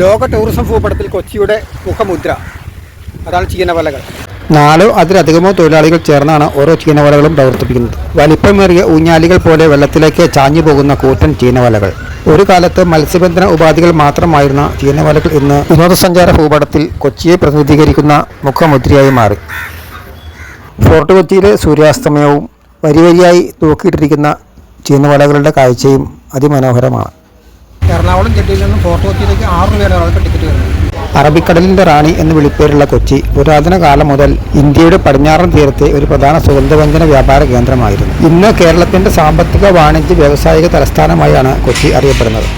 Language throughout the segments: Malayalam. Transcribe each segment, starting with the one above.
ലോക ടൂറിസം ഭൂപടത്തിൽ കൊച്ചിയുടെ മുഖമുദ്ര. അതാണ് ചീനവലകൾ നാലോ അതിലധികമോ തൊഴിലാളികൾ ചേർന്നാണ് ഓരോ ചീനവലകളും പ്രവർത്തിപ്പിക്കുന്നത്. വലിപ്പമേറിയ ഊഞ്ഞാലികൾ പോലെ വെള്ളത്തിലേക്ക് ചാഞ്ഞു പോകുന്ന കൂറ്റൻ ചീനവലകൾ ഒരു കാലത്ത് മത്സ്യബന്ധന ഉപാധികൾ മാത്രമായിരുന്ന ചീനവലകൾ ഇന്ന് വിനോദസഞ്ചാര ഭൂപടത്തിൽ കൊച്ചിയെ പ്രതിനിധീകരിക്കുന്ന മുഖമുദ്രയായി മാറി. ഫോർട്ട് കൊച്ചിയിലെ സൂര്യാസ്തമയവും വരിവരിയായി തൂക്കിയിട്ടിരിക്കുന്ന ചീനവലകളുടെ കാഴ്ചയും അതിമനോഹരമാണ്. എറണാകുളം ജില്ലയിൽ നിന്നും ഫോർട്ട് കൊച്ചിയിലേക്ക് ആറ് രൂപയാണ് ഒരാൾക്ക് ടിക്കറ്റ് വരുന്നത് അറബിക്കടലിന്റെ റാണി എന്ന് വിളിപ്പേരുള്ള കൊച്ചി പുരാതന കാലം മുതൽ ഇന്ത്യയുടെ പടിഞ്ഞാറൻ തീരത്തെ ഒരു പ്രധാന സുഗന്ധവ്യഞ്ജന വ്യാപാര കേന്ദ്രമായിരുന്നു. ഇന്ന് കേരളത്തിന്റെ സാമ്പത്തിക വാണിജ്യ വ്യാവസായിക തലസ്ഥാനമായാണ് കൊച്ചി അറിയപ്പെടുന്നത്.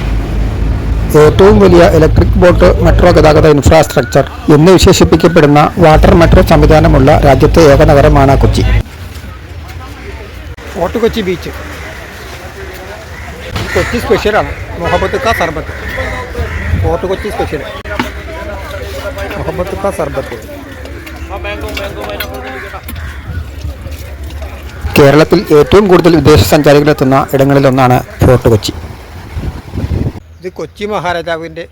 ഏറ്റവും വലിയ ഇലക്ട്രിക് ബോട്ട് മെട്രോ ഗതാഗത ഇൻഫ്രാസ്ട്രക്ചർ എന്ന് വിശേഷിപ്പിക്കപ്പെടുന്ന വാട്ടർ മെട്രോ സംവിധാനമുള്ള രാജ്യത്തെ ഏക നഗരമാണ് കൊച്ചി. ഫോർട്ട് കൊച്ചി ബീച്ച് കൊച്ചി സ്പെഷ്യലാണ് മുഹബത്ത് ക സർബത്ത്. ഫോർട്ട് കൊച്ചി സ്പെഷ്യൽ മുഹബത്ത് ക സർബത്ത്. കേരളത്തിൽ ഏറ്റവും കൂടുതൽ വിദേശ സഞ്ചാരികൾ എത്തുന്ന ഇടങ്ങളിലൊന്നാണ് ഫോർട്ട് കൊച്ചി. ഇത് കൊച്ചി മഹാരാജാവിന്റെ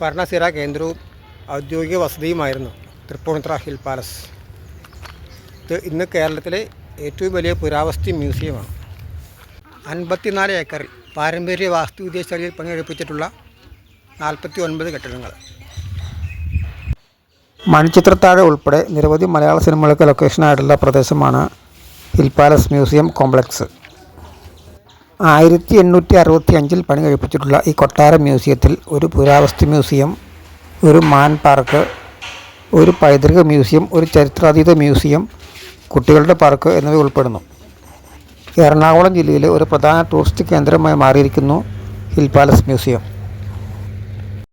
ഭരണസിര കേന്ദ്രവും ഔദ്യോഗിക വസതിയുമായിരുന്നു. Tripunithura hill palace. ഇത് ഇന്ന് കേരളത്തിലെ ഏറ്റവും വലിയ പുരാവസ്തു മ്യൂസിയമാണ്. അൻപത്തിനാല് ഏക്കറിൽ പാരമ്പര്യ വാസ്തുവിദ്യ ശൈലിയിൽ പണിയെടുപ്പിച്ചിട്ടുള്ള നാൽപ്പത്തി ഒൻപത് കെട്ടിടങ്ങൾ. മണിച്ചിത്രത്താഴ് ഉൾപ്പെടെ നിരവധി മലയാള സിനിമകൾക്ക് ലൊക്കേഷനായിട്ടുള്ള പ്രദേശമാണ് ഹിൽ പാലസ് മ്യൂസിയം കോംപ്ലക്സ്. ആയിരത്തി എണ്ണൂറ്റി അറുപത്തി അഞ്ചിൽ പണി കഴിപ്പിച്ചിട്ടുള്ള ഈ കൊട്ടാര മ്യൂസിയത്തിൽ ഒരു പുരാവസ്തു മ്യൂസിയം ഒരു മാൻ പാർക്ക് ഒരു പൈതൃക മ്യൂസിയം ഒരു ചരിത്രാതീത മ്യൂസിയം കുട്ടികളുടെ പാർക്ക് എന്നിവ ഉൾപ്പെടുന്നു. എറണാകുളം ജില്ലയിലെ ഒരു പ്രധാന ടൂറിസ്റ്റ് കേന്ദ്രമായി മാറിയിരിക്കുന്നു ഹിൽ പാലസ് മ്യൂസിയം.